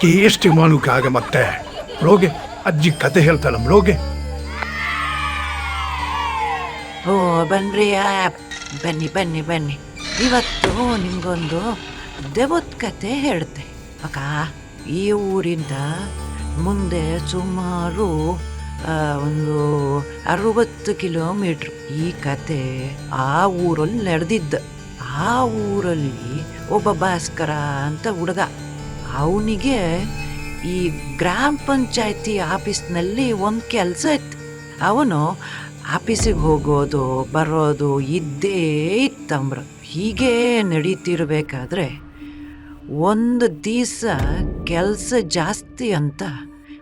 ಕೇಷ್ಟಿ ಮಾನುಕಾಗ ಮತ್ತೆ? ರೋಗೆ, ಅಜ್ಜಿ ಕತೆ ಹೇಳ್ತಾಳಮ್ ರೋಗೆ. ಓ, ಬನ್ರಿ ಬನ್ನಿ ಬನ್ನಿ ಬನ್ನಿ. ಇವತ್ತು ನಿಮ್ಗೊಂದು ದೆವತ್ ಕತೆ ಹೇಳ್ತೆ. ಅಕ್ಕ, ಈ ಊರಿಂದ ಮುಂದೆ ಸುಮಾರು ಒಂದು ಅರವತ್ತು ಕಿಲೋಮೀಟ್ರ್ ಈ ಕತೆ ಆ ಊರಲ್ಲಿ ನಡೆದಿದ್ದ. ಆ ಊರಲ್ಲಿ ಒಬ್ಬ ಭಾಸ್ಕರ ಅಂತ ಹುಡುಗ. ಅವನಿಗೆ ಈ ಗ್ರಾಮ ಪಂಚಾಯತಿ ಆಫೀಸ್ನಲ್ಲಿ ಒಂದು ಕೆಲಸ ಇತ್ತು. ಅವನು ಆಫೀಸಿಗೆ ಹೋಗೋದು, ಬರೋದು ಇದ್ದೇ ಇತ್ತಂಬ್ರ. ಹೀಗೆ ನಡೀತಿರ್ಬೇಕಾದ್ರೆ ಒಂದು ದಿವಸ ಕೆಲಸ ಜಾಸ್ತಿ ಅಂತ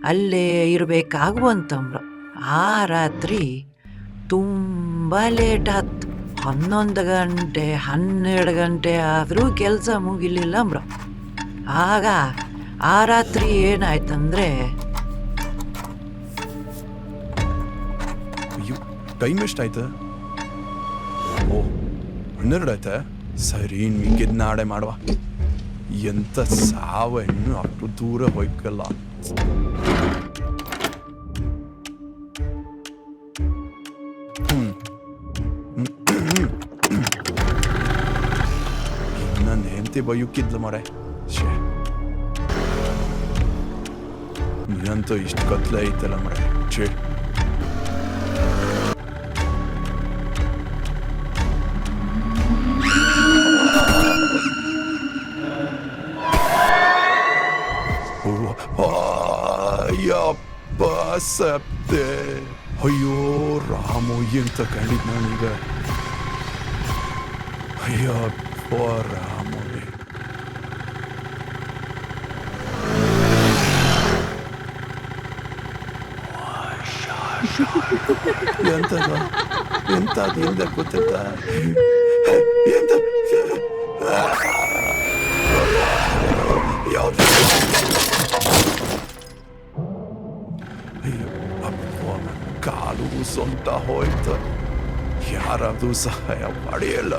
ಅಲ್ಲೇ ಇರಬೇಕಾಗುವಂತಂಬ್ರ. ಆ ರಾತ್ರಿ ತುಂಬ ಲೇಟ್ ಆಯ್ತು ಹನ್ನೊಂದು ಗಂಟೆ, ಹನ್ನೆರಡು ಗಂಟೆ ಆದರೂ ಕೆಲಸ ಮುಗಿಲಿಲ್ಲ ಬ್ರೋ. ಆಗ ಆ ರಾತ್ರಿ ಏನಾಯ್ತಂದ್ರೆ ಟೈಮ್ ಎಷ್ಟಾಯ್ತು ಓ, ಹನ್ನೆರಡು ಆಯ್ತಾ? ಸರಿ ಮಿಕ್ಕಿದ್ ನಾಳೆ ಮಾಡುವ. ಎಂತ ಸಾವ ಹೆಣ್ಣು, ಅಷ್ಟು ದೂರ ಹೋಯ್ಕಲ್ಲ. Ti bajukit lëmore. Shë. Më janë të ishtë këtë lejtë lëmore. Që. Yapasapte. Hayır, hamoyim takalip maniga. Yapasapte. Ayyappa Ramu ಎಂತದ ಎಂತದ ಹಿಂದೆ ಗೊತ್ತಿತ್ತ ಎಂತ ಯಾವ್ದು ಅಯ್ಯೋ ಅಪ್ಪ ಕಾಲು ಸ್ವಂತ ಹೋಯ್ತು ಯಾರಾದ್ರೂ ಸಹಾಯ ಮಾಡಿಯಲ್ಲ?